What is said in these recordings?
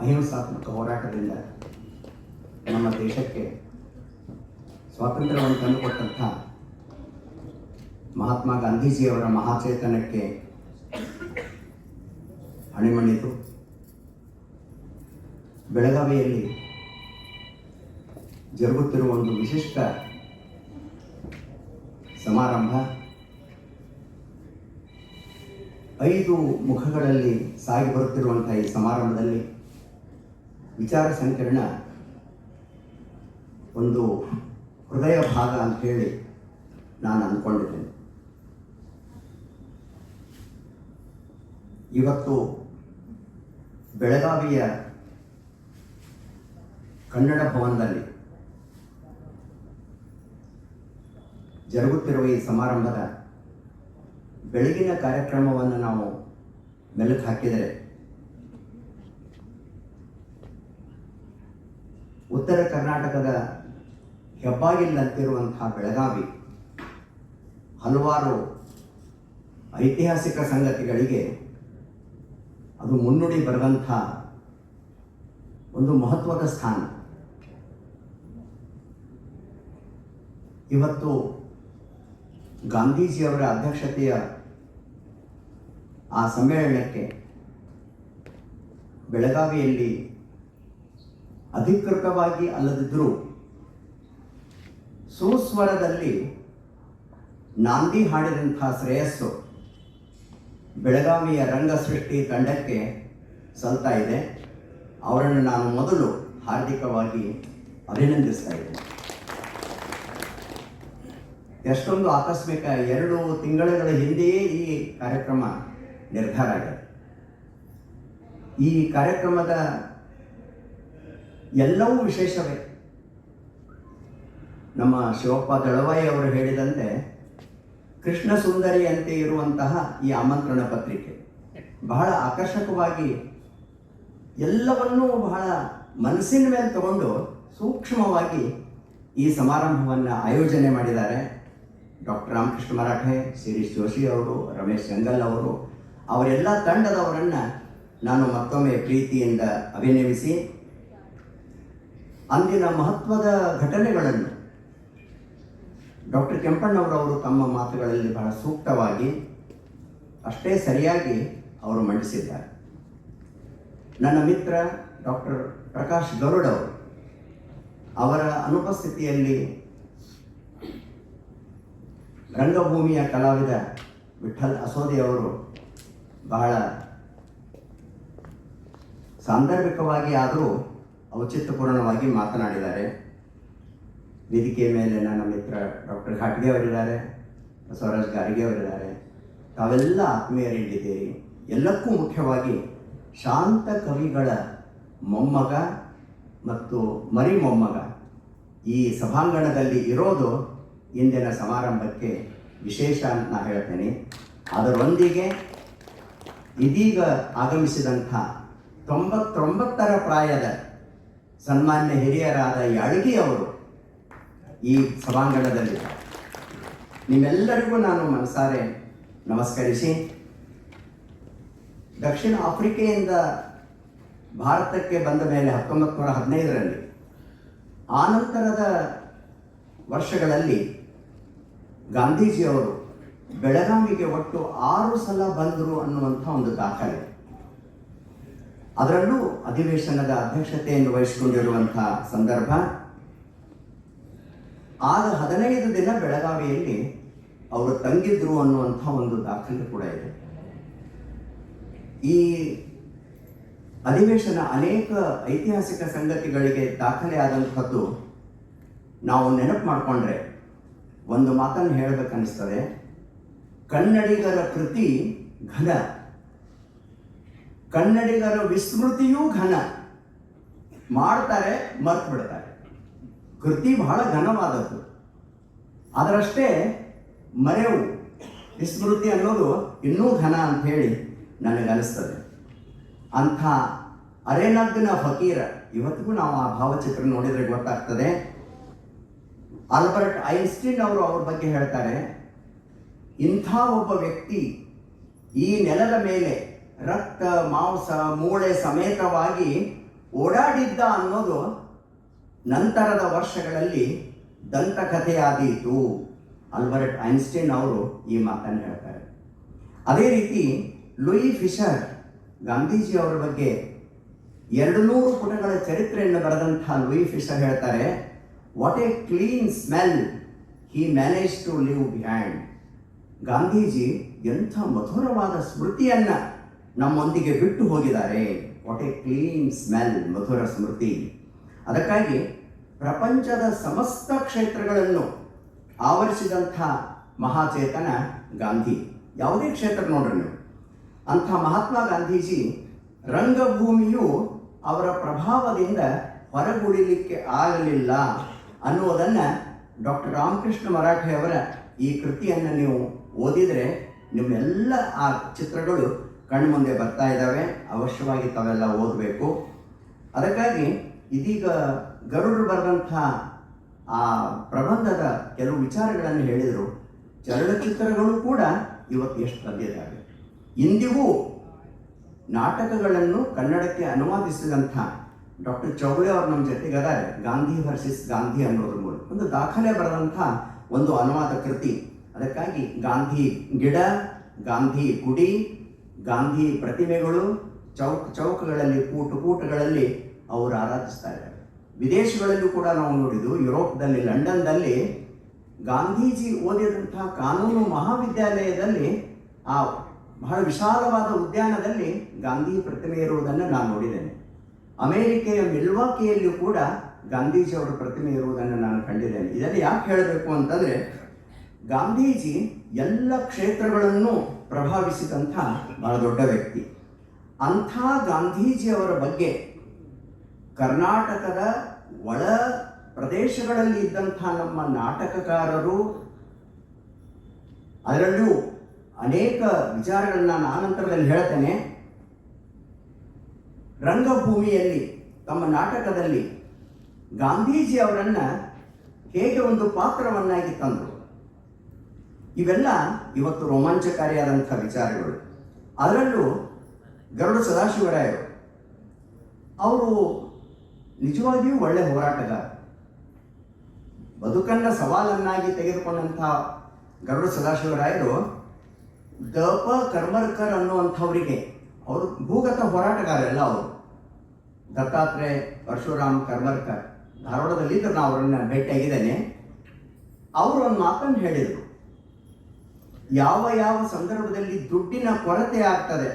ಅಹಿಂಸಾತ್ಮಕ ಹೋರಾಟದಿಂದ ನಮ್ಮ ದೇಶಕ್ಕೆ ಸ್ವಾತಂತ್ರ್ಯವನ್ನು ತಂದುಕೊಟ್ಟಂಥ ಮಹಾತ್ಮ ಗಾಂಧೀಜಿಯವರ ಮಹಾಚೇತನಕ್ಕೆ ಹಣಿಮಣಿದು ಬೆಳಗಾವಿಯಲ್ಲಿ ಜರುಗುತ್ತಿರುವ ಒಂದು ವಿಶಿಷ್ಟ ಸಮಾರಂಭ. ಐದು ಮುಖಗಳಲ್ಲಿ ಸಾಗಿ ಬರುತ್ತಿರುವಂತಹ ಈ ಸಮಾರಂಭದಲ್ಲಿ ವಿಚಾರ ಸಂಕಿರಣ ಒಂದು ಹೃದಯ ಭಾಗ ಅಂತ ಹೇಳಿ ನಾನು ಅಂದ್ಕೊಂಡಿದ್ದೇನೆ ಇವತ್ತು ಬೆಳಗಾವಿಯ ಕನ್ನಡ ಭವನದಲ್ಲಿ ಜರುಗುತ್ತಿರುವ ಈ ಸಮಾರಂಭದ ಬೆಳಗಿನ ಕಾರ್ಯಕ್ರಮವನ್ನು ನಾವು ಮೆಲುಕು ಹಾಕಿದರೆ ಉತ್ತರ ಕರ್ನಾಟಕದ ಹೆಬ್ಬಾಗಿಲ್ಲಂತಿರುವಂತಹ ಬೆಳಗಾವಿ ಹಲವಾರು ಐತಿಹಾಸಿಕ ಸಂಗತಿಗಳಿಗೆ ಅದು ಮುನ್ನುಡಿ ಬರೆದಂಥ ಒಂದು ಮಹತ್ವದ ಸ್ಥಾನ. ಇವತ್ತು ಗಾಂಧೀಜಿಯವರ ಅಧ್ಯಕ್ಷತೆಯ ಆ ಸಮ್ಮೇಳನಕ್ಕೆ ಬೆಳಗಾವಿಯಲ್ಲಿ ಅಧಿಕೃತವಾಗಿ ಅಲ್ಲದಿದ್ದರೂ ಸುಸ್ವರದಲ್ಲಿ ನಾಂದಿ ಹಾಡಿದಂಥ ಶ್ರೇಯಸ್ಸು ಬೆಳಗಾವಿಯ ರಂಗ ಸೃಷ್ಟಿ ತಂಡಕ್ಕೆ ಸಲ್ತಾ ಇದೆ. ಅವರನ್ನು ನಾನು ಮೊದಲು ಹಾರ್ದಿಕವಾಗಿ ಅಭಿನಂದಿಸ್ತಾ ಇದ್ದೇನೆ. ಎಷ್ಟೊಂದು ಆಕಸ್ಮಿಕ ಎರಡು ತಿಂಗಳುಗಳ ಹಿಂದೆಯೇ ಈ ಕಾರ್ಯಕ್ರಮ ನಿರ್ಧಾರ ಆಗಿದೆ. ಈ ಕಾರ್ಯಕ್ರಮದ ಎಲ್ಲವೂ ವಿಶೇಷವೇ. ನಮ್ಮ ಶಿವಪ್ಪ ದಳವಾಯಿ ಅವರು ಹೇಳಿದಂತೆ, ಕೃಷ್ಣ ಸುಂದರಿಯಂತೆ ಇರುವಂತಹ ಈ ಆಮಂತ್ರಣ ಪತ್ರಿಕೆ ಬಹಳ ಆಕರ್ಷಕವಾಗಿ ಎಲ್ಲವನ್ನೂ ಬಹಳ ಮನಸ್ಸಿನ ಮೇಲೆ ತಗೊಂಡು ಸೂಕ್ಷ್ಮವಾಗಿ ಈ ಸಮಾರಂಭವನ್ನು ಆಯೋಜನೆ ಮಾಡಿದ್ದಾರೆ. ಡಾಕ್ಟರ್ ರಾಮಕೃಷ್ಣ ಮರಾಠೆ ಶಿರೀಶ್ ಜೋಶಿ ಅವರು, ರಮೇಶ್ ಗಂಗಲ್ ಅವರು, ಅವರೆಲ್ಲ ತಂಡದವರನ್ನು ನಾನು ಮತ್ತೊಮ್ಮೆ ಪ್ರೀತಿಯಿಂದ ಅಭಿನಯಿಸಿ ಅಂದಿನ ಮಹತ್ವದ ಘಟನೆಗಳನ್ನು. ಡಾಕ್ಟರ್ ಕೆಂಪಣ್ಣವರವರು ತಮ್ಮ ಮಾತುಗಳಲ್ಲಿ ಬಹಳ ಸೂಕ್ತವಾಗಿ, ಅಷ್ಟೇ ಸರಿಯಾಗಿ ಅವರು ಮಂಡಿಸಿದ್ದಾರೆ. ನನ್ನ ಮಿತ್ರ ಡಾಕ್ಟರ್ ಪ್ರಕಾಶ್ ಗರುಡ್ ಅವರು ಅವರ ಅನುಪಸ್ಥಿತಿಯಲ್ಲಿ ರಂಗಭೂಮಿಯ ಕಲಾವಿದ ವಿಠಲ್ ಅವರು ಬಹಳ ಸಾಂದರ್ಭಿಕವಾಗಿ ಆದರೂ ಔಚಿತ್ಯಪೂರ್ಣವಾಗಿ ಮಾತನಾಡಿದ್ದಾರೆ. ವೇದಿಕೆ ಮೇಲೆ ನನ್ನ ಮಿತ್ರ ಡಾಕ್ಟರ್ ಘಾಟ್ಗೆ ಅವರಿದ್ದಾರೆ, ಬಸವರಾಜ್ ಗಾರಿಗೆ ಅವರಿದ್ದಾರೆ. ತಾವೆಲ್ಲ ಆತ್ಮೀಯರಿದ್ದೀರಿ ಎಲ್ಲಕ್ಕೂ ಮುಖ್ಯವಾಗಿ ಶಾಂತ ಕವಿಗಳ ಮೊಮ್ಮಗ ಮತ್ತು ಮರಿ ಮೊಮ್ಮಗ ಈ ಸಭಾಂಗಣದಲ್ಲಿ ಇರೋದು ಇಂದಿನ ಸಮಾರಂಭಕ್ಕೆ ವಿಶೇಷ ಅಂತ ನಾ ಹೇಳ್ತೇನೆ. ಅದರೊಂದಿಗೆ ಇದೀಗ ಆಗಮಿಸಿದಂಥ ತೊಂಬತ್ತೊಂಬತ್ತರ ಪ್ರಾಯದ ಸನ್ಮಾನ್ಯ ಹಿರಿಯರಾದ ಯಾಳ್ಗಿ ಅವರು ಈ ಸಭಾಂಗಣದಲ್ಲಿ. ನಿಮ್ಮೆಲ್ಲರಿಗೂ ನಾನು ಮನಸಾರೆ ನಮಸ್ಕರಿಸಿ. ದಕ್ಷಿಣ ಆಫ್ರಿಕೆಯಿಂದ ಭಾರತಕ್ಕೆ ಬಂದ ಮೇಲೆ ಹತ್ತೊಂಬತ್ತು ನೂರ ಹದಿನೈದರಲ್ಲಿ ಆನಂತರದ ವರ್ಷಗಳಲ್ಲಿ ಗಾಂಧೀಜಿಯವರು ಬೆಳಗಾವಿಗೆ ಒಟ್ಟು ಆರು ಸಲ ಬಂದರು ಅನ್ನುವಂಥ ಒಂದು ದಾಖಲೆ. ಅದರಲ್ಲೂ ಅಧಿವೇಶನದ ಅಧ್ಯಕ್ಷತೆಯನ್ನು ವಹಿಸಿಕೊಂಡಿರುವಂತಹ ಸಂದರ್ಭ. ಆಗ ಹದಿನೈದು ದಿನ ಬೆಳಗಾವಿಯಲ್ಲಿ ಅವರು ತಂಗಿದ್ರು ಅನ್ನುವಂಥ ಒಂದು ದಾಖಲೆ ಕೂಡ ಇದೆ. ಈ ಅಧಿವೇಶನ ಅನೇಕ ಐತಿಹಾಸಿಕ ಸಂಗತಿಗಳಿಗೆ ದಾಖಲೆ ಆದಂಥದ್ದು ನಾವು ನೆನಪು ಮಾಡಿಕೊಂಡ್ರೆ ಒಂದು ಮಾತನ್ನು ಹೇಳಬೇಕನ್ನಿಸ್ತದೆ. ಕನ್ನಡಿಗರ ಕೃತಿ ಘನ. ಕನ್ನಡಿಗರ ವಿಸ್ಮೃತಿಯೂ ಘನ. ಮಾಡ್ತಾರೆ, ಮರ್ತು ಬಿಡ್ತಾರೆ. ಕೃತಿ ಬಹಳ ಘನವಾದದ್ದು. ಅದರಷ್ಟೇ ಮರೆವು, ವಿಸ್ಮೃತಿ ಅನ್ನೋದು ಇನ್ನೂ ಘನ ಅಂತ ಹೇಳಿ ನನಗನ್ನಿಸ್ತದೆ. ಅಂಥ ಅರೆನಗ್ನ ಫಕೀರ, ಇವತ್ತಿಗೂ ನಾವು ಆ ಭಾವಚಿತ್ರ ನೋಡಿದರೆ ಗೊತ್ತಾಗ್ತದೆ. ಆಲ್ಬರ್ಟ್ ಐನ್ಸ್ಟೀನ್ ಅವರು ಅವ್ರ ಬಗ್ಗೆ ಹೇಳ್ತಾರೆ, ಇಂಥ ಒಬ್ಬ ವ್ಯಕ್ತಿ ಈ ನೆಲದ ಮೇಲೆ ರಕ್ತ, ಮಾಂಸ, ಮೂಳೆ ಸಮೇತವಾಗಿ ಓಡಾಡಿದ್ದ ಅನ್ನೋದು ನಂತರದ ವರ್ಷಗಳಲ್ಲಿ ದಂತಕಥೆಯಾದೀತು. ಅಲ್ಬರ್ಟ್ ಐನ್ಸ್ಟೈನ್ ಅವರು ಈ ಮಾತನ್ನು ಹೇಳ್ತಾರೆ. ಅದೇ ರೀತಿ ಲೂಯಿ ಫಿಶರ್ ಗಾಂಧೀಜಿ ಅವರ ಬಗ್ಗೆ ಎರಡು ನೂರು ಪುಟಗಳ ಚರಿತ್ರೆಯನ್ನು ಬರೆದಂತಹ ಲೂಯಿ ಫಿಶರ್ ಹೇಳ್ತಾರೆ what a clean smell he manage to live behind Gandhiji ಎಂಥ ಮಧುರವಾದ ಸ್ಮೃತಿಯನ್ನ ನಮ್ಮೊಂದಿಗೆ ಬಿಟ್ಟು ಹೋಗಿದ್ದಾರೆ. ವಾಟ್ ಎ ಕ್ಲೀನ್ ಸ್ಮೆಲ್ ಮಧುರ ಸ್ಮೃತಿ. ಅದಕ್ಕಾಗಿ ಪ್ರಪಂಚದ ಸಮಸ್ತ ಕ್ಷೇತ್ರಗಳನ್ನು ಆವರಿಸಿದಂಥ ಮಹಾಚೇತನ ಗಾಂಧಿ. ಯಾವುದೇ ಕ್ಷೇತ್ರ ನೋಡ್ರಿ ನೀವು. ಅಂಥ ಮಹಾತ್ಮ ಗಾಂಧೀಜಿ ರಂಗಭೂಮಿಯು ಅವರ ಪ್ರಭಾವದಿಂದ ಹೊರಗುಳಿಲಿಕ್ಕೆ ಆಗಲಿಲ್ಲ ಅನ್ನುವುದನ್ನು ಡಾಕ್ಟರ್ ರಾಮಕೃಷ್ಣ ಮರಾಠೆಯವರ ಈ ಕೃತಿಯನ್ನು ನೀವು ಓದಿದರೆ ನಿಮ್ಮೆಲ್ಲ ಆ ಚಿತ್ರಗಳು ಕಣ್ಮುಂದೆ ಬರ್ತಾ ಇದ್ದಾವೆ, ಅವಶ್ಯವಾಗಿ ತಾವೆಲ್ಲ ಓದಬೇಕು. ಅದಕ್ಕಾಗಿ ಇದೀಗ ಗರುಡರು ಬರೆದಂಥ ಆ ಪ್ರಬಂಧದ ಕೆಲವು ವಿಚಾರಗಳನ್ನು ಹೇಳಿದರು. ಚಲನಚಿತ್ರಗಳು ಕೂಡ ಇವತ್ತು ಎಷ್ಟು ಬಂದಿದ್ದಾವೆ ಇಂದಿಗೂ ನಾಟಕಗಳನ್ನು ಕನ್ನಡಕ್ಕೆ ಅನುವಾದಿಸಿದಂಥ ಡಾಕ್ಟರ್ ಚೌಳೆ ಅವರು ನಮ್ಮ ಜೊತೆಗದಾರೆ. ಗಾಂಧಿ ವರ್ಸಸ್ ಗಾಂಧಿ ಅನ್ನೋದ್ರ ಮೂಲಕ. ಒಂದು ದಾಖಲೆ ಬರೆದಂಥ ಒಂದು ಅನುವಾದ ಕೃತಿ. ಅದಕ್ಕಾಗಿ ಗಾಂಧಿ ಗಿಡ, ಗಾಂಧಿ ಗುಡಿ ಗಾಂಧಿ ಪ್ರತಿಮೆಗಳು ಚೌಕ್ ಚೌಕಗಳಲ್ಲಿ ಕೂಟು ಕೂಟಗಳಲ್ಲಿ ಅವರು ಆರಾಧಿಸ್ತಾ ಇದ್ದಾರೆ. ವಿದೇಶಗಳಲ್ಲೂ ಕೂಡ ನಾವು ನೋಡಿದ್ದು, ಯುರೋಪ್ದಲ್ಲಿ, ಲಂಡನ್ದಲ್ಲಿ ಗಾಂಧೀಜಿ ಓದಿದಂತಹ ಕಾನೂನು ಮಹಾವಿದ್ಯಾಲಯದಲ್ಲಿ ಆ ಬಹಳ ವಿಶಾಲವಾದ ಉದ್ಯಾನದಲ್ಲಿ ಗಾಂಧಿ ಪ್ರತಿಮೆ ಇರುವುದನ್ನು ನಾನು ನೋಡಿದ್ದೇನೆ. ಅಮೆರಿಕೆಯ ಮಿಲ್ವಾಕಿಯಲ್ಲಿಯೂ ಕೂಡ ಗಾಂಧೀಜಿ ಅವರ ಪ್ರತಿಮೆ ಇರುವುದನ್ನು ನಾನು ಕಂಡಿದ್ದೇನೆ. ಇದನ್ನು ಯಾಕೆ ಹೇಳಬೇಕು ಅಂತಂದರೆ, ಗಾಂಧೀಜಿ ಎಲ್ಲ ಕ್ಷೇತ್ರಗಳನ್ನು ಪ್ರಭಾವಿಸಿದಂಥ ಬಹಳ ದೊಡ್ಡ ವ್ಯಕ್ತಿ. ಅಂಥ ಗಾಂಧೀಜಿಯವರ ಬಗ್ಗೆ ಕರ್ನಾಟಕದ ಒಳ ಪ್ರದೇಶಗಳಲ್ಲಿ ಇದ್ದಂಥ ನಮ್ಮ ನಾಟಕಕಾರರು ಅದರಲ್ಲೂ ಅನೇಕ ವಿಚಾರಗಳನ್ನು ನಾನು ಆನಂತರದಲ್ಲಿ ಹೇಳ್ತೇನೆ ರಂಗಭೂಮಿಯಲ್ಲಿ, ತಮ್ಮ ನಾಟಕದಲ್ಲಿ ಗಾಂಧೀಜಿ ಅವರನ್ನು ಹೇಗೆ ಒಂದು ಪಾತ್ರವನ್ನಾಗಿ ತಂದರು? ಇವೆಲ್ಲ ಇವತ್ತು ರೋಮಾಂಚಕಾರಿಯಾದಂಥ ವಿಚಾರಗಳು. ಅದರಲ್ಲೂ ಗರುಡ ಸದಾಶಿವರಾಯರು, ಅವರು ನಿಜವಾಗಿಯೂ ಒಳ್ಳೆ ಹೋರಾಟಗಾರ. ಬದುಕನ್ನ ಸವಾಲನ್ನಾಗಿ ತೆಗೆದುಕೊಂಡಂಥ ಗರುಡ ಸದಾಶಿವರಾಯರು ದಪ ಕರ್ಮರ್ಕರ್ ಅನ್ನುವಂಥವರಿಗೆ ಅವರು ಭೂಗತ ಹೋರಾಟಗಾರ ಎಲ್ಲ ಅವರು. ದತ್ತಾತ್ರೇಯ ಪರಶುರಾಮ್ ಕರ್ಮರ್ಕರ್ ಧಾರವಾಡದಲ್ಲಿ ಇದ್ರು ನಾನು ಅವರನ್ನ ಭೇಟಿಯಾಗಿದ್ದೇನೆ. ಅವರು ಒಂದು ಮಾತನ್ನು ಹೇಳಿದರು. ಯಾವ ಯಾವ ಸಂದರ್ಭದಲ್ಲಿ ದುಡ್ಡಿನ ಕೊರತೆ ಆಗ್ತದೆ?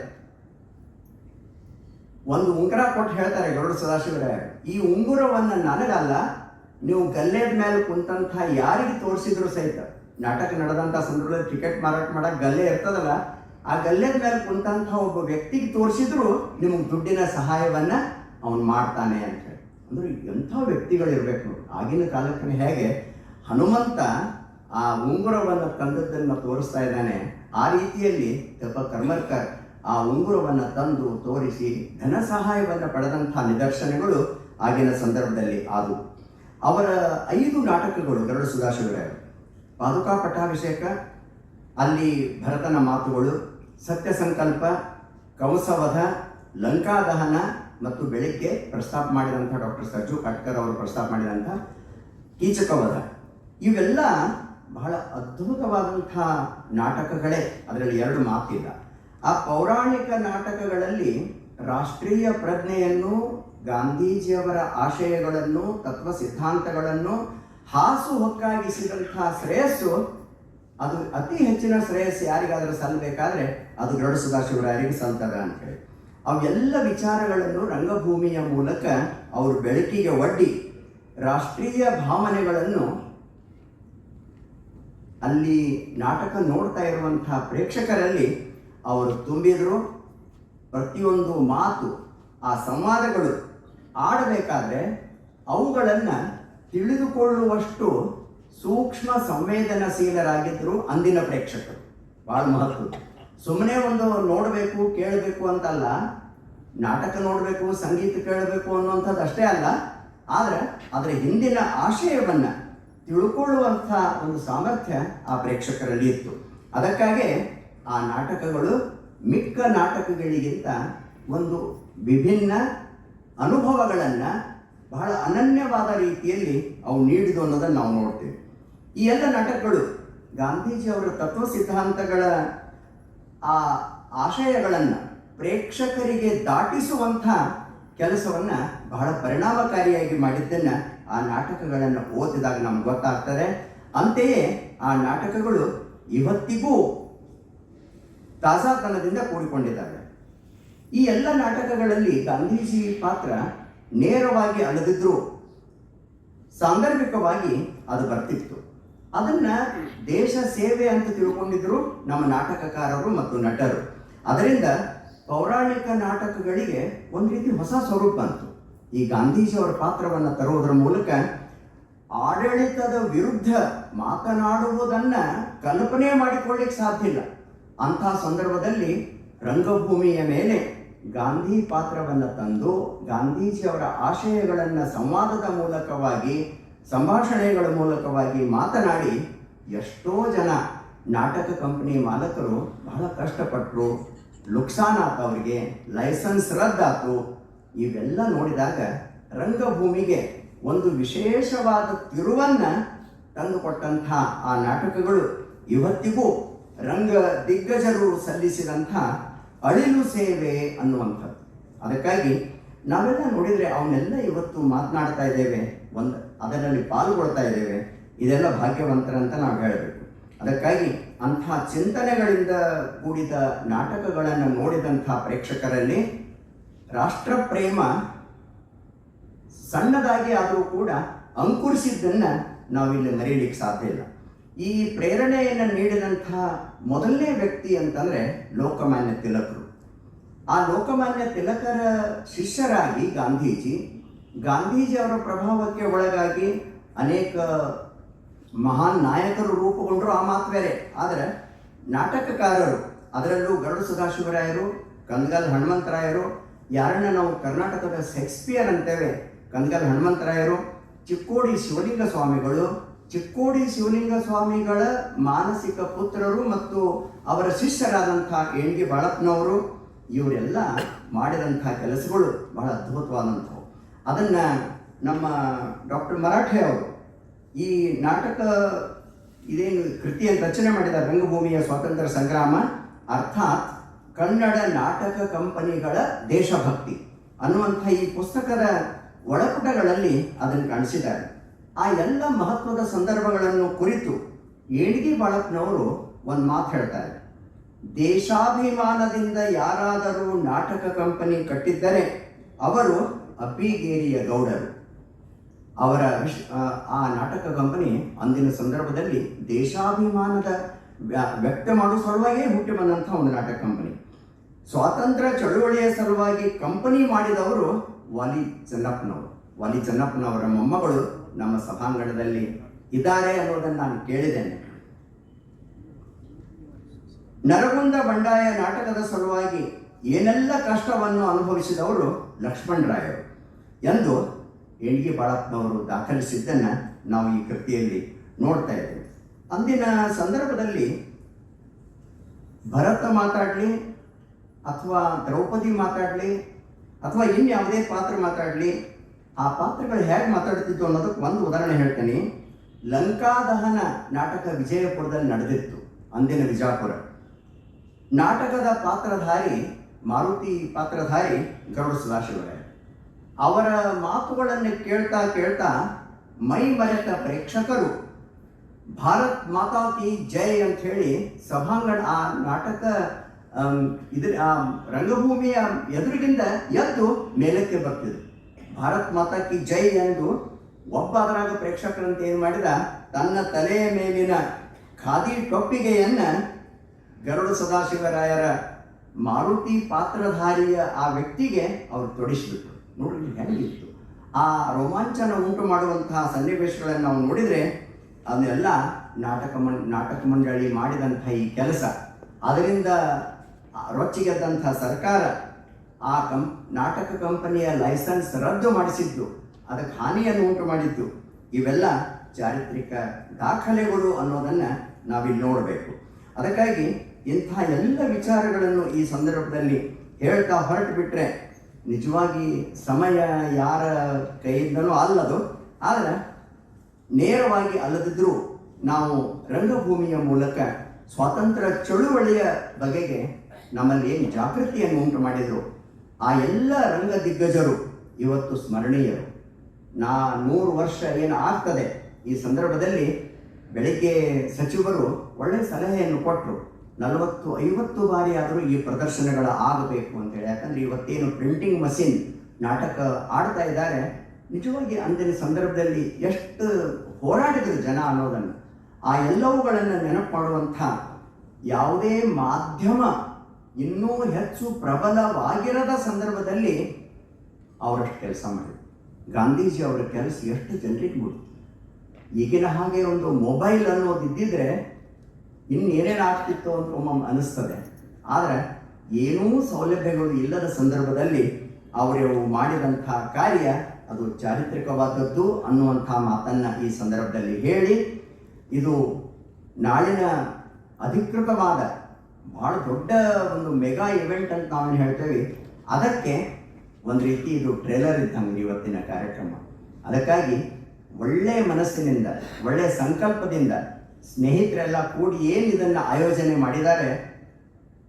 ಒಂದು ಉಂಗುರ ಕೊಟ್ಟು ಹೇಳ್ತಾರೆ ಗರುಡ ಸದಾಶಿವರೇ, ಈ ಉಂಗುರವನ್ನು ನನಗಲ್ಲ, ನೀವು ಗಲ್ಲೆದ ಮೇಲೆ ಕುಂತಂಥ ಯಾರಿಗೆ ತೋರಿಸಿದ್ರು ಸಹಿತ. ನಾಟಕ ನಡೆದಂಥ ಸಂದರ್ಭದಲ್ಲಿ ಟಿಕೆಟ್ ಮಾರಾಟ ಮಾಡಕ್ ಗಲ್ಲೆ ಇರ್ತದಲ್ಲ, ಆ ಗಲ್ಲೆದ ಮೇಲೆ ಕುಂತಂಥ ಒಬ್ಬ ವ್ಯಕ್ತಿಗೆ ತೋರಿಸಿದ್ರು ನಿಮಗೆ ದುಡ್ಡಿನ ಸಹಾಯವನ್ನ ಅವನು ಮಾಡ್ತಾನೆ ಅಂತ ಹೇಳಿ. ಅಂದ್ರೆ ಎಂಥ ವ್ಯಕ್ತಿಗಳು ಇರ್ಬೇಕು ಆಗಿನ ಕಾಲಕ್ಕೆ ಹೇಗೆ, ಹನುಮಂತ ಆ ಉಂಗುರವನ್ನು ತಂದದ್ದನ್ನು ತೋರಿಸ್ತಾ ಇದ್ದಾನೆ. ಆ ರೀತಿಯಲ್ಲಿ ತಪ್ಪ ಕರ್ಮರ್ಕರ್ ಆ ಉಂಗುರವನ್ನು ತಂದು ತೋರಿಸಿ ಧನ ಸಹಾಯವನ್ನು ಪಡೆದಂಥ ನಿದರ್ಶನಗಳು ಆಗಿನ ಸಂದರ್ಭದಲ್ಲಿ ಆದವು. ಅವರ ಐದು ನಾಟಕಗಳು ಗರುಡ ಸುಧಾಶಿವರಾಯರು ಪಾದುಕಾ ಪಟ್ಟಾಭಿಷೇಕ, ಅಲ್ಲಿ ಭರತನ ಮಾತುಗಳು, ಸತ್ಯ ಸಂಕಲ್ಪ, ಕಂಸವಧ ಲಂಕಾದಹನ ಮತ್ತು ಬೆಳಿಗ್ಗೆ ಪ್ರಸ್ತಾಪ ಮಾಡಿದಂಥ ಡಾಕ್ಟರ್ ಸರ್ಜು ಕಟ್ಕರ್ ಅವರು ಪ್ರಸ್ತಾಪ ಮಾಡಿದಂಥ ಕೀಚಕವಧ. ಇವೆಲ್ಲ ಬಹಳ ಅದ್ಭುತವಾದಂಥ ನಾಟಕಗಳೇ ಅದರಲ್ಲಿ ಎರಡು ಮಾತಿಲ್ಲ ಆ ಪೌರಾಣಿಕ ನಾಟಕಗಳಲ್ಲಿ ರಾಷ್ಟ್ರೀಯ ಪ್ರಜ್ಞೆಯನ್ನು, ಗಾಂಧೀಜಿಯವರ ಆಶಯಗಳನ್ನು, ತತ್ವ ಸಿದ್ಧಾಂತಗಳನ್ನು ಹಾಸು ಹೊಕ್ಕಾಗಿಸಿದಂಥ ಶ್ರೇಯಸ್ಸು ಅದು ಅತಿ ಹೆಚ್ಚಿನ ಶ್ರೇಯಸ್ಸು ಯಾರಿಗಾದರೂ ಸಲ್ಲಬೇಕಾದ್ರೆ ಅದು ಗರುಡ ಸದಾಶಿವರಾಯರಿಗೆ ಸಲ್ತದ ಅಂತೇಳಿ ಅವೆಲ್ಲ ವಿಚಾರಗಳನ್ನು ರಂಗಭೂಮಿಯ ಮೂಲಕ ಅವರು ಬೆಳಕಿಗೆ ಒಡ್ಡಿ ರಾಷ್ಟ್ರೀಯ ಭಾವನೆಗಳನ್ನು ಅಲ್ಲಿ ನಾಟಕ ನೋಡ್ತಾ ಇರುವಂತಹ ಪ್ರೇಕ್ಷಕರಲ್ಲಿ ಅವರು ತುಂಬಿದ್ರು. ಪ್ರತಿಯೊಂದು ಮಾತು, ಆ ಸಂವಾದಗಳು ಆಡಬೇಕಾದ್ರೆ ಅವುಗಳನ್ನು ತಿಳಿದುಕೊಳ್ಳುವಷ್ಟು ಸೂಕ್ಷ್ಮ ಸಂವೇದನಾಶೀಲರಾಗಿದ್ದರು ಅಂದಿನ ಪ್ರೇಕ್ಷಕರು. ಭಾಳ ಮಹತ್ವ. ಸುಮ್ಮನೆ ಒಂದು ನೋಡಬೇಕು, ಕೇಳಬೇಕು ಅಂತಲ್ಲ, ನಾಟಕ ನೋಡಬೇಕು, ಸಂಗೀತ ಕೇಳಬೇಕು ಅನ್ನುವಂಥದ್ದು ಅಷ್ಟೇ ಅಲ್ಲ, ಆದರೆ ಅದರ ಹಿಂದಿನ ಆಶಯವನ್ನು ತಿಳ್ಕೊಳ್ಳುವಂಥ ಒಂದು ಸಾಮರ್ಥ್ಯ ಆ ಪ್ರೇಕ್ಷಕರಲ್ಲಿ ಇತ್ತು. ಅದಕ್ಕಾಗಿ ಆ ನಾಟಕಗಳು ಮಿಕ್ಕ ನಾಟಕಗಳಿಗಿಂತ ಒಂದು ವಿಭಿನ್ನ ಅನುಭವಗಳನ್ನು ಬಹಳ ಅನನ್ಯವಾದ ರೀತಿಯಲ್ಲಿ ಅವು ನೀಡಿದು ಅನ್ನೋದನ್ನು ನಾವು ನೋಡ್ತೇವೆ. ಈ ಎಲ್ಲ ನಾಟಕಗಳು ಗಾಂಧೀಜಿ ಅವರ ತತ್ವ ಸಿದ್ಧಾಂತಗಳ ಆ ಆಶಯಗಳನ್ನು ಪ್ರೇಕ್ಷಕರಿಗೆ ದಾಟಿಸುವಂಥ ಕೆಲಸವನ್ನು ಬಹಳ ಪರಿಣಾಮಕಾರಿಯಾಗಿ ಮಾಡಿದ್ದನ್ನು ಆ ನಾಟಕಗಳನ್ನು ಓದಿದಾಗ ನಮ್ಗೆ ಗೊತ್ತಾಗ್ತದೆ. ಅಂತೆಯೇ ಆ ನಾಟಕಗಳು ಇವತ್ತಿಗೂ ತಾಜಾತನದಿಂದ ಕೂಡಿಕೊಂಡಿದ್ದಾವೆ. ಈ ಎಲ್ಲ ನಾಟಕಗಳಲ್ಲಿ ಗಾಂಧೀಜಿ ಪಾತ್ರ ನೇರವಾಗಿ ಅಲ್ಲದಿದ್ರೂ ಸಾಂದರ್ಭಿಕವಾಗಿ ಅದು ಬರ್ತಿತ್ತು. ಅದನ್ನ ದೇಶ ಸೇವೆ ಅಂತ ತಿಳ್ಕೊಂಡಿದ್ರು ನಮ್ಮ ನಾಟಕಕಾರರು ಮತ್ತು ನಟರು. ಅದರಿಂದ ಪೌರಾಣಿಕ ನಾಟಕಗಳಿಗೆ ಒಂದು ರೀತಿ ಹೊಸ ಸ್ವರೂಪ ಬಂತು. ಈ ಗಾಂಧೀಜಿಯವರ ಪಾತ್ರವನ್ನು ತರುವುದರ ಮೂಲಕ ಆಡಳಿತದ ವಿರುದ್ಧ ಮಾತನಾಡುವುದನ್ನು ಕಲ್ಪನೆ ಮಾಡಿಕೊಳ್ಳಿಕ್ಕೆ ಸಾಧ್ಯ ಇಲ್ಲ. ಅಂಥ ಸಂದರ್ಭದಲ್ಲಿ ರಂಗಭೂಮಿಯ ಮೇಲೆ ಗಾಂಧಿ ಪಾತ್ರವನ್ನು ತಂದು ಗಾಂಧೀಜಿಯವರ ಆಶಯಗಳನ್ನು ಸಂವಾದದ ಮೂಲಕವಾಗಿ, ಸಂಭಾಷಣೆಗಳ ಮೂಲಕವಾಗಿ ಮಾತನಾಡಿ ಎಷ್ಟೋ ಜನ ನಾಟಕ ಕಂಪನಿ ಮಾಲಕರು ಬಹಳ ಕಷ್ಟಪಟ್ಟರು ಲುಕ್ಸಾನ್ ಆತು ಅವರಿಗೆ, ಲೈಸೆನ್ಸ್ ರದ್ದಾತು ಇವೆಲ್ಲ ನೋಡಿದಾಗ ರಂಗಭೂಮಿಗೆ ಒಂದು ವಿಶೇಷವಾದ ತಿರುವನ್ನು ತಂದುಕೊಟ್ಟಂಥ ಆ ನಾಟಕಗಳು ಇವತ್ತಿಗೂ ರಂಗ ದಿಗ್ಗಜರು ಸಲ್ಲಿಸಿದಂಥ ಅಳಿಲು ಸೇವೆ ಅನ್ನುವಂಥದ್ದು. ಅದಕ್ಕಾಗಿ ನಾವೆಲ್ಲ ನೋಡಿದರೆ ಅವನ್ನೆಲ್ಲ ಇವತ್ತು ಮಾತನಾಡ್ತಾ ಇದ್ದೇವೆ. ಒಂದು ಅದರಲ್ಲಿ ಪಾಲ್ಗೊಳ್ತಾ ಇದ್ದೇವೆ. ಇದೆಲ್ಲ ಭಾಗ್ಯವಂತರಂತ ನಾವು ಹೇಳಬೇಕು. ಅದಕ್ಕಾಗಿ ಅಂಥ ಚಿಂತನೆಗಳಿಂದ ಕೂಡಿದ ನಾಟಕಗಳನ್ನು ನೋಡಿದಂಥ ಪ್ರೇಕ್ಷಕರಲ್ಲಿ ರಾಷ್ಟ್ರಪ್ರೇಮ ಸಣ್ಣದಾಗಿ ಆದರೂ ಕೂಡ ಅಂಕುರಿಸಿದ್ದನ್ನು ನಾವಿಲ್ಲಿ ಮರೀಲಿಕ್ಕೆ ಸಾಧ್ಯ ಇಲ್ಲ. ಈ ಪ್ರೇರಣೆಯನ್ನು ನೀಡಿದಂತಹ ಮೊದಲನೇ ವ್ಯಕ್ತಿ ಅಂತಂದರೆ ಲೋಕಮಾನ್ಯ ತಿಲಕರು. ಆ ಲೋಕಮಾನ್ಯ ತಿಲಕರ ಶಿಷ್ಯರಾಗಿ ಗಾಂಧೀಜಿ ಗಾಂಧೀಜಿ ಅವರ ಪ್ರಭಾವಕ್ಕೆ ಒಳಗಾಗಿ ಅನೇಕ ಮಹಾನ್ ನಾಯಕರು ರೂಪುಗೊಂಡರು ಆ ಮಾತು ಬೇರೆ ಆದರೆ ನಾಟಕಕಾರರು, ಅದರಲ್ಲೂ ಗರುಡ ಸದಾಶಿವರಾಯರು, ಕಂದಗಲ್ ಹನುಮಂತರಾಯರು ಯಾರನ್ನ ನಾವು ಕರ್ನಾಟಕದ ಶೇಕ್ಸ್ಪಿಯರ್ ಅಂತೇವೆ ಕಂದಗಲ್ ಹನುಮಂತರಾಯರು ಚಿಕ್ಕೋಡಿ ಶಿವಲಿಂಗ ಸ್ವಾಮಿಗಳು, ಚಿಕ್ಕೋಡಿ ಶಿವಲಿಂಗ ಸ್ವಾಮಿಗಳ ಮಾನಸಿಕ ಪುತ್ರರು ಮತ್ತು ಅವರ ಶಿಷ್ಯರಾದಂಥ ಎಣ್ಗಿ ಬಾಳಪ್ಪನವರು, ಇವರೆಲ್ಲ ಮಾಡಿದಂಥ ಕೆಲಸಗಳು ಬಹಳ ಅದ್ಭುತವಾದಂಥವು. ಅದನ್ನು ನಮ್ಮ ಡಾಕ್ಟರ್ ಮರಾಠೆ ಅವರು ಈ ನಾಟಕ ಇದೇನು ಕೃತಿಯನ್ನು ರಚನೆ ಮಾಡಿದ ರಂಗಭೂಮಿಯ ಸ್ವಾತಂತ್ರ್ಯ ಸಂಗ್ರಾಮ, ಅರ್ಥಾತ್ ಕನ್ನಡ ನಾಟಕ ಕಂಪನಿಗಳ ದೇಶಭಕ್ತಿ ಅನ್ನುವಂಥ ಈ ಪುಸ್ತಕದ ಒಳಪುಟಗಳಲ್ಲಿ ಅದನ್ನು ಕಾಣಿಸಿದ್ದಾರೆ. ಆ ಎಲ್ಲ ಮಹತ್ವದ ಸಂದರ್ಭಗಳನ್ನು ಕುರಿತು ಏಣಿಗೆ ಬಾಳಪ್ಪನವರು ಒಂದು ಮಾತು ಹೇಳ್ತಾರೆ. ದೇಶಾಭಿಮಾನದಿಂದ ಯಾರಾದರೂ ನಾಟಕ ಕಂಪನಿ ಕಟ್ಟಿದ್ದರೆ ಅವರು ಅಬ್ಬಿಗೇರಿಯ ಗೌಡರು. ಅವರ ಆ- ನಾಟಕ ಕಂಪನಿ ಅಂದಿನ ಸಂದರ್ಭದಲ್ಲಿ ದೇಶಾಭಿಮಾನದ ವ್ಯ- ವ್ಯಕ್ತ ಮಾಡುವ ಸಲುವಾಗಿಯೇ ಹುಟ್ಟಿ ಬಂದಂಥ ಒಂದು ನಾಟಕ ಕಂಪನಿ. ಸ್ವಾತಂತ್ರ್ಯ ಚಳುವಳಿಯ ಸಲುವಾಗಿ ಕಂಪನಿ ಮಾಡಿದವರು ವಾಲಿ ಚನ್ನಪ್ಪನವರು. ವಾಲಿ ಚನ್ನಪ್ಪನವರ ಮೊಮ್ಮಗಳು ನಮ್ಮ ಸಭಾಂಗಣದಲ್ಲಿ ಇದ್ದಾರೆ ಅನ್ನೋದನ್ನು ನಾನು ಕೇಳಿದ್ದೇನೆ. ನರಗುಂದ ಬಂಡಾಯ ನಾಟಕದ ಸಲುವಾಗಿ ಏನೆಲ್ಲ ಕಷ್ಟವನ್ನು ಅನುಭವಿಸಿದವರು ಲಕ್ಷ್ಮಣರಾಯರು ಎಂದು ಎಣ್ಗಿ ಬಾಳಪ್ಪನವರು ದಾಖಲಿಸಿದ್ದನ್ನು ನಾವು ಈ ಕೃತಿಯಲ್ಲಿ ನೋಡ್ತಾ ಇದ್ದೇವೆ. ಅಂದಿನ ಸಂದರ್ಭದಲ್ಲಿ ಭರತ ಮಾತಾಡಲಿ ಅಥವಾ ದ್ರೌಪದಿ ಮಾತಾಡಲಿ, ಅಥವಾ ಇನ್ಯಾವುದೇ ಪಾತ್ರ ಮಾತಾಡಲಿ, ಆ ಪಾತ್ರಗಳು ಹೇಗೆ ಮಾತಾಡ್ತಿತ್ತು ಅನ್ನೋದಕ್ಕೆ ಒಂದು ಉದಾಹರಣೆ ಹೇಳ್ತೇನೆ. ಲಂಕಾದಹನ ನಾಟಕ ವಿಜಯಪುರದಲ್ಲಿ ನಡೆದಿತ್ತು, ಅಂದಿನ ವಿಜಾಪುರ. ನಾಟಕದ ಪಾತ್ರಧಾರಿ, ಮಾರುತಿ ಪಾತ್ರಧಾರಿ ಗರುಡ ಸದಾಶಿವರೇ ಅವರ ಮಾತುಗಳನ್ನು ಕೇಳ್ತಾ ಕೇಳ್ತಾ ಮೈ ಮರೆತ ಪ್ರೇಕ್ಷಕರು, ಭಾರತ್ ಮಾತಾ ಕಿ ಜೈ ಅಂತ ಹೇಳಿ ಸಭಾಂಗಣ ಆ ನಾಟಕ ಇದ್ರ ಆ ರಂಗಭೂಮಿಯ ಎದುರಿಗಿಂದ ಎದ್ದು ಮೇಲಕ್ಕೆ ಬರ್ತಿದ್ರು. ಭಾರತ್ ಮಾತಾ ಕಿ ಜೈ ಎಂದು ಒಬ್ಬ ಅದರಾಗ ಪ್ರೇಕ್ಷಕರಂತೆ ಏನು ಮಾಡಿದ? ತನ್ನ ತಲೆಯ ಮೇಲಿನ ಖಾದಿ ಟೊಪ್ಪಿಗೆಯನ್ನ ಗರುಡ ಸದಾಶಿವರಾಯರ ಮಾರುತಿ ಪಾತ್ರಧಾರಿಯ ಆ ವ್ಯಕ್ತಿಗೆ ಅವರು ತೊಡಿಸಿಬಿಟ್ರು. ನೋಡ್ರಿ ಹೆಂಗಿತ್ತು ಆ ರೋಮಾಂಚನ ಉಂಟು ಮಾಡುವಂತಹ ಸನ್ನಿವೇಶಗಳನ್ನು ನಾವು ನೋಡಿದರೆ ಅದನ್ನೆಲ್ಲ ನಾಟಕ ಮಂ ನಾಟಕ ಮಂಡಳಿ ಮಾಡಿದಂಥ ಈ ಕೆಲಸ. ಅದರಿಂದ ರೊಚ್ಚಿಗೆದ್ದಂಥ ಸರ್ಕಾರ ಆ ಕಂ, ನಾಟಕ ಕಂಪನಿಯ ಲೈಸೆನ್ಸ್ ರದ್ದು ಮಾಡಿಸಿದ್ದು, ಅದಕ್ಕೆ ಹಾನಿಯನ್ನು ಉಂಟು ಮಾಡಿದ್ದು. ಇವೆಲ್ಲ ಚಾರಿತ್ರಿಕ ದಾಖಲೆಗಳು ಅನ್ನೋದನ್ನು ನಾವಿಲ್ಲಿ ನೋಡಬೇಕು. ಅದಕ್ಕಾಗಿ ಇಂಥ ಎಲ್ಲ ವಿಚಾರಗಳನ್ನು ಈ ಸಂದರ್ಭದಲ್ಲಿ ಹೇಳ್ತಾ ಹೊರಟು ಬಿಟ್ಟರೆ ನಿಜವಾಗಿ ಸಮಯ ಯಾರ ಕೈಯಿಂದಲೂ ಅಲ್ಲದು. ಆದರೆ ನೇರವಾಗಿ ಅಲ್ಲದಿದ್ದರೂ ನಾವು ರಂಗಭೂಮಿಯ ಮೂಲಕ ಸ್ವಾತಂತ್ರ್ಯ ಚಳುವಳಿಯ ಬಗೆಗೆ ನಮ್ಮಲ್ಲಿ ಏನು ಜಾಗೃತಿಯನ್ನು ಉಂಟು ಮಾಡಿದರು. ಆ ಎಲ್ಲ ರಂಗ ದಿಗ್ಗಜರು ಇವತ್ತು ಸ್ಮರಣೀಯರು. ನಾ ನೂರು ವರ್ಷ ಏನು ಆಗ್ತದೆ, ಈ ಸಂದರ್ಭದಲ್ಲಿ ಬೆಳಿಗ್ಗೆ ಸಚಿವರು ಒಳ್ಳೆಯ ಸಲಹೆಯನ್ನು ಕೊಟ್ಟರು ನಲವತ್ತು, ಐವತ್ತು ಬಾರಿ ಆದರೂ ಈ ಪ್ರದರ್ಶನಗಳು ಆಗಬೇಕು ಅಂತೇಳಿ ಯಾಕಂದರೆ ಇವತ್ತೇನು ಪ್ರಿಂಟಿಂಗ್ ಮಷಿನ್ ನಾಟಕ ಆಡ್ತಾ ಇದ್ದಾರೆ. ನಿಜವಾಗಿ ಅಂದಿನ ಸಂದರ್ಭದಲ್ಲಿ ಎಷ್ಟು ಹೋರಾಡಿದರು ಜನ ಅನ್ನೋದನ್ನು. ಆ ಎಲ್ಲವುಗಳನ್ನು ನೆನಪು ಮಾಡುವಂಥ ಯಾವುದೇ ಮಾಧ್ಯಮ ಇನ್ನೂ ಹೆಚ್ಚು ಪ್ರಬಲವಾಗಿರದ ಸಂದರ್ಭದಲ್ಲಿ ಅವರಷ್ಟು ಕೆಲಸ ಮಾಡಿದರು. ಗಾಂಧೀಜಿ ಅವರ ಕೆಲಸ ಎಷ್ಟು ಜನರಿಗೆ ಮುಗಿತು ಈಗಿನ ಹಾಗೆ ಒಂದು ಮೊಬೈಲ್ ಅನ್ನೋದು ಇದ್ದಿದ್ರೆ ಇನ್ನೇನೇನು ಆಗ್ತಿತ್ತು ಅಂತ ಒಮ್ಮೊಮ್ಮೆ ಅನಿಸ್ತದೆ. ಆದರೆ ಏನೂ ಸೌಲಭ್ಯಗಳು ಇಲ್ಲದ ಸಂದರ್ಭದಲ್ಲಿ ಅವರು ಮಾಡಿದಂಥ ಕಾರ್ಯ ಅದು ಚಾರಿತ್ರಿಕವಾದದ್ದು ಅನ್ನುವಂಥ ಮಾತನ್ನು ಈ ಸಂದರ್ಭದಲ್ಲಿ ಹೇಳಿ, ಇದು ನಾಳಿನ ಅಧಿಕೃತವಾದ ಭಾಳ ದೊಡ್ಡ ಒಂದು ಮೆಗಾ ಇವೆಂಟ್ ಅಂತ ನಾವೇನು ಹೇಳ್ತೇವೆ. ಅದಕ್ಕೆ ಒಂದು ರೀತಿ ಇದು ಟ್ರೇಲರ್ ಇದ್ದಂಗೆ ಇವತ್ತಿನ ಕಾರ್ಯಕ್ರಮ. ಅದಕ್ಕಾಗಿ ಒಳ್ಳೆಯ ಮನಸ್ಸಿನಿಂದ ಒಳ್ಳೆಯ ಸಂಕಲ್ಪದಿಂದ ಸ್ನೇಹಿತರೆಲ್ಲ ಕೂಡಿ ಏನು ಇದನ್ನು ಆಯೋಜನೆ ಮಾಡಿದ್ದಾರೆ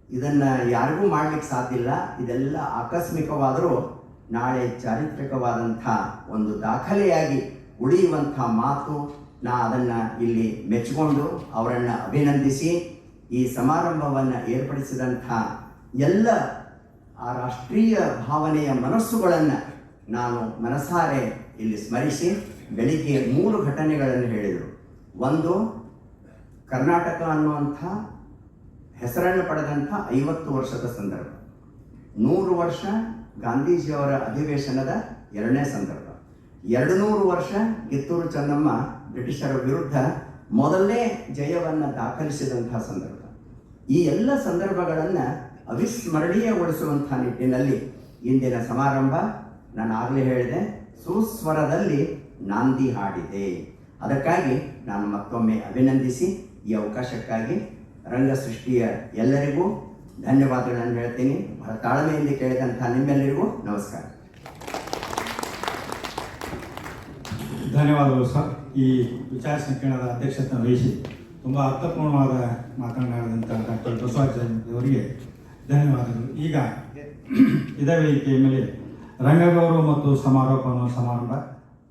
ಇದನ್ನು ಯಾರಿಗೂ ಮಾಡ್ಲಿಕ್ಕೆ ಸಾಧ್ಯ ಇಲ್ಲ. ಇದೆಲ್ಲ ಆಕಸ್ಮಿಕವಾದರೂ ನಾಳೆ ಚಾರಿತ್ರಿಕವಾದಂಥ ಒಂದು ದಾಖಲೆಯಾಗಿ ಉಳಿಯುವಂಥ ಮಾತು ನಾ ಅದನ್ನು ಇಲ್ಲಿ ಮೆಚ್ಚಿಕೊಂಡು ಅವರನ್ನು ಅಭಿನಂದಿಸಿ ಈ ಸಮಾರಂಭವನ್ನು ಏರ್ಪಡಿಸಿದಂಥ ಎಲ್ಲ ಆ ರಾಷ್ಟ್ರೀಯ ಭಾವನೆಯ ಮನಸ್ಸುಗಳನ್ನು ನಾನು ಮನಸಾರೆ ಇಲ್ಲಿ ಸ್ಮರಿಸಿ ಬೆಳಿಗ್ಗೆ ಮೂರು ಘಟನೆಗಳನ್ನು ಹೇಳಿದರು. ಒಂದು, ಕರ್ನಾಟಕ ಅನ್ನುವಂಥ ಹೆಸರನ್ನು ಪಡೆದಂಥ ಐವತ್ತು ವರ್ಷದ ಸಂದರ್ಭ. ನೂರು ವರ್ಷ ಗಾಂಧೀಜಿಯವರ ಅಧಿವೇಶನದ ಎರಡನೇ ಸಂದರ್ಭ. ಎರಡು ನೂರು ವರ್ಷ ಕಿತ್ತೂರು ಚೆನ್ನಮ್ಮ ಬ್ರಿಟಿಷರ ವಿರುದ್ಧ ಮೊದಲನೇ ಜಯವನ್ನು ದಾಖಲಿಸಿದಂಥ ಸಂದರ್ಭ. ಈ ಎಲ್ಲ ಸಂದರ್ಭಗಳನ್ನು ಅವಿಸ್ಮರಣೀಯಗೊಳಿಸುವಂಥ ನಿಟ್ಟಿನಲ್ಲಿ ಇಂದಿನ ಸಮಾರಂಭ ನಾನು ಆಗಲೇ ಹೇಳಿದೆ. ಸುಸ್ವರದಲ್ಲಿ ನಾಂದಿ ಹಾಡಿದೆ. ಅದಕ್ಕಾಗಿ ನಾನು ಮತ್ತೊಮ್ಮೆ ಅಭಿನಂದಿಸಿ ಈ ಅವಕಾಶಕ್ಕಾಗಿ ರಂಗ ಸೃಷ್ಟಿಯ ಎಲ್ಲರಿಗೂ ಧನ್ಯವಾದಗಳನ್ನು ಹೇಳ್ತೀನಿ. ಬಹಳ ತಾಳ್ಮೆಯಿಂದ ಕೇಳಿದಂಥ ನಿಮ್ಮೆಲ್ಲರಿಗೂ ನಮಸ್ಕಾರ. ಧನ್ಯವಾದಗಳು ಸರ್. ಈ ವಿಚಾರ ಸಂಕಿರಣದ ಅಧ್ಯಕ್ಷತೆ ವಹಿಸಿ. ತುಂಬ ಅರ್ಥಪೂರ್ಣವಾದ ಮಾತನಾಡಿದಂಥ ಡಾಕ್ಟರ್ ಬಸವರಾಜ ಅವರಿಗೆ ಧನ್ಯವಾದಗಳು. ಈಗ ಇದೇ ವೇದಿಕೆಯ ಮೇಲೆ ರಂಗಗೌರವ ಮತ್ತು ಸಮಾರೋಪ ಅನ್ನೋ ಸಮಾರಂಭ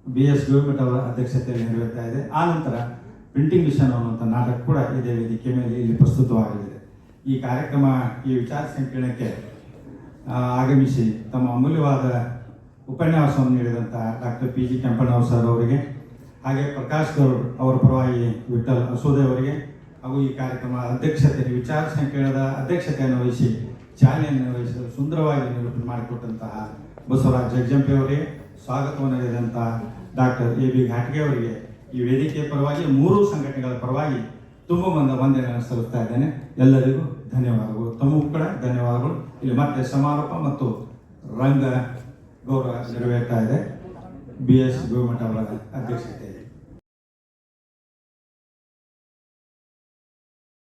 ಬಿ ಎಸ್ ಗೋವಿಮಠ ಅವರ ಅಧ್ಯಕ್ಷತೆಯಲ್ಲಿ ನಡೆಯುತ್ತಾ ಇದೆ. ಆ ನಂತರ ಪ್ರಿಂಟಿಂಗ್ ಮಿಷನ್ ಅನ್ನುವಂಥ ನಾಟಕ ಕೂಡ ಇದೇ ವೇದಿಕೆ ಮೇಲೆ ಇಲ್ಲಿ ಪ್ರಸ್ತುತವಾಗಲಿದೆ. ಈ ಕಾರ್ಯಕ್ರಮ ಈ ವಿಚಾರ ಸಂಕಿರಣಕ್ಕೆ ಆಗಮಿಸಿ ತಮ್ಮ ಅಮೂಲ್ಯವಾದ ಉಪನ್ಯಾಸವನ್ನು ನೀಡಿದಂಥ ಡಾಕ್ಟರ್ ಪಿ ಜಿ ಕೆಂಪಣ್ಣವ್ರ ಸರ್ ಅವರಿಗೆ ಹಾಗೆ ಪ್ರಕಾಶ್ ಗೌಡ್ ಅವರ ಪರವಾಗಿ ವಿಠಲ್ ಅವರಿಗೆ ಹಾಗೂ ಈ ಕಾರ್ಯಕ್ರಮ ಅಧ್ಯಕ್ಷತೆ ವಿಚಾರ ಸಂಕಿರಣದ ಅಧ್ಯಕ್ಷತೆಯನ್ನು ವಹಿಸಿ ಚಾಲನೆಯನ್ನು ವಹಿಸಲು ಸುಂದರವಾಗಿ ನಿರೂಪಣೆ ಮಾಡಿಕೊಟ್ಟಂತಹ ಬಸವರಾಜ್ ಜಗ್ಜಂಪೆ ಅವರಿಗೆ ಸ್ವಾಗತವನ್ನು ನೀಡಿದಂತಹ ಡಾಕ್ಟರ್ ಎ ಬಿ ಘಾಟ್ಗೆ ಅವರಿಗೆ ಈ ವೇದಿಕೆಯ ಪರವಾಗಿ ಮೂರು ಸಂಘಟನೆಗಳ ಪರವಾಗಿ ತುಂಬ ಬಂದ ವಂದನೆಯನ್ನು ಸಲ್ಲಿಸ್ತಾ ಇದ್ದೇನೆ. ಎಲ್ಲರಿಗೂ ಧನ್ಯವಾದಗಳು. ತಮಗೂ ಕೂಡ ಧನ್ಯವಾದಗಳು. ಇಲ್ಲಿ ಮತ್ತೆ ಸಮಾರೋಪ ಮತ್ತು ರಂಗ ಗೌರವ ನೆರವೇರ್ತಾ ಇದೆ. ಬಿ ಎಸ್ ಗೋಮಠ ಅವರ ಅಧ್ಯಕ್ಷತೆ.